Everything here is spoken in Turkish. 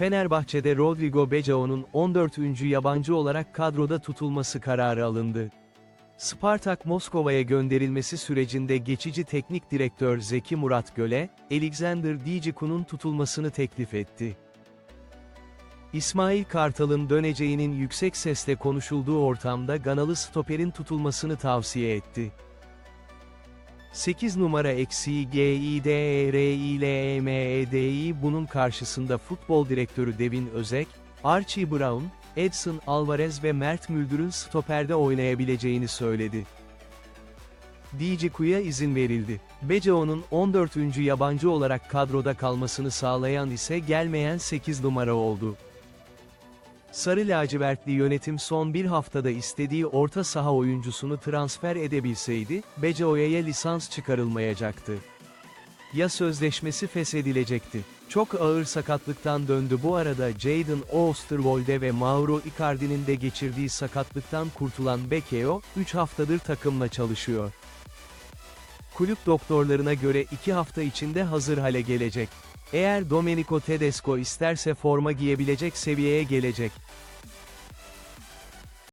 Fenerbahçe'de Rodrigo Becao'nun 14. yabancı olarak kadroda tutulması kararı alındı. Spartak Moskova'ya gönderilmesi sürecinde geçici teknik direktör Zeki Murat Göle, Alexander Dijiku'nun tutulmasını teklif etti. İsmail Kartal'ın döneceğinin yüksek sesle konuşulduğu ortamda Ganalı stoperin tutulmasını tavsiye etti. 8 numara eksiği G I D E R I L M E D I bunun karşısında futbol direktörü Devin Özek, Archie Brown, Edson Alvarez ve Mert Müldür'ün stoperde oynayabileceğini söyledi. Dijiku'ya izin verildi. Becao'nun 14. yabancı olarak kadroda kalmasını sağlayan ise gelmeyen 8 numara oldu. Sarı lacivertli yönetim son bir haftada istediği orta saha oyuncusunu transfer edebilseydi, Becao'ya lisans çıkarılmayacaktı. Ya sözleşmesi feshedilecekti. Çok ağır sakatlıktan döndü bu arada Jadon Oosterwolde ve Mauro Icardi'nin de geçirdiği sakatlıktan kurtulan Bekeo, 3 haftadır takımla çalışıyor. Kulüp doktorlarına göre 2 hafta içinde hazır hale gelecek. Eğer Domenico Tedesco isterse forma giyebilecek seviyeye gelecek.